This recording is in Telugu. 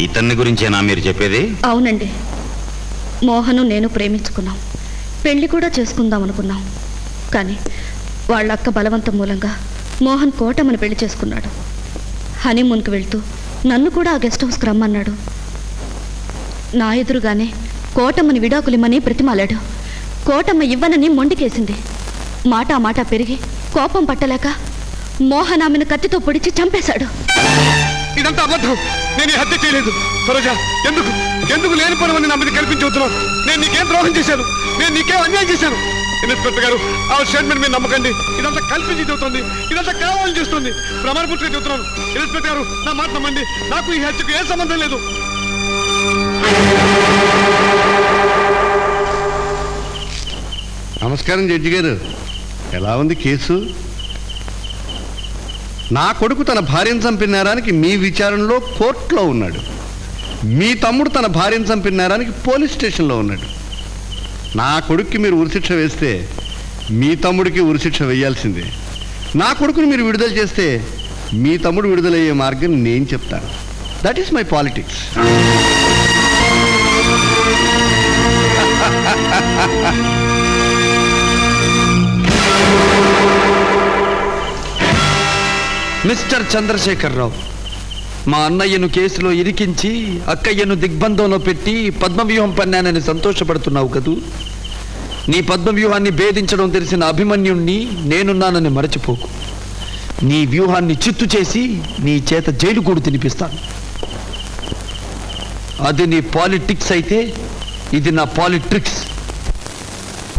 ఇతన్ని గురించేనా మీరు చెప్పేది? అవునండి. మోహను నేను ప్రేమించుకున్నాం. పెళ్ళి కూడా చేసుకుందాం అనుకున్నాం. కానీ వాళ్ళ అక్క బలవంతం మూలంగా మోహన్ కోటమ్మను పెళ్ళి చేసుకున్నాడు. హనీమూన్కి వెళ్తూ నన్ను కూడా ఆ గెస్ట్ హౌస్కి రమ్మన్నాడు. నా ఎదురుగానే కోటమ్మని విడాకులిమ్మని ప్రతిమాలాడు. కోటమ్మ ఇవ్వనని మొండికేసింది. మాట మాట పెరిగి కోపం పట్టలేక మోహన్ ఆమెను కత్తితో పొడిచి చంపేశాడు. ఇదంతా అబద్ధం. నేను ఈ హత్య చేయలేదు. సరోజ ఎందుకు? ఎందుకు లేని పనులని నా మీద కల్పించవుతున్నావు నేను నీకేం ద్రోహం చేశాను? నేను నీకేం అన్యాయం చేశాను? ఇన్స్పెక్టర్ గారు ఆ స్టేట్మెంట్ మీరు నమ్మకండి. ఇదంతా కల్పించి చెబుతుంది. ఇదంతా కావాలని చేస్తుంది. ప్రమాణపూర్తిగా చెబుతున్నాను. ఇన్స్పెక్టర్ గారు నా మాట నమ్మండి. నాకు ఈ హత్యకు ఏ సంబంధం లేదు. నమస్కారం జడ్జి గారు. ఎలా ఉంది కేసు? నా కొడుకు తన భార్యను చంపిన నేరానికి మీ విచారణలో కోర్టులో ఉన్నాడు. మీ తమ్ముడు తన భార్యను చంపిన నేరానికి పోలీస్ స్టేషన్లో ఉన్నాడు. నా కొడుక్కి మీరు ఉరిశిక్ష వేస్తే మీ తమ్ముడికి ఉరిశిక్ష వేయాల్సిందే. నా కొడుకుని మీరు విడుదల చేస్తే మీ తమ్ముడు విడుదలయ్యే మార్గం నేను చెప్తాను. That is my politics mister Chandrashekar Rao మా అన్నయ్యను కేసులో ఇరికించి అక్కయ్యను దిగ్బంధంలో పెట్టి పద్మవ్యూహం పన్నానని సంతోషపడుతున్నావు కదూ? నీ పద్మవ్యూహాన్ని భేదించడం తెలిసిన అభిమన్యుణ్ణి నేనున్నానని మరచిపోకు. నీ వ్యూహాన్ని చిత్తు చేసి నీ చేత జైలు కూడు తినిపిస్తాను. అది నీ పాలిటిక్స్ అయితే ఇది నా పాలిట్రిక్స్.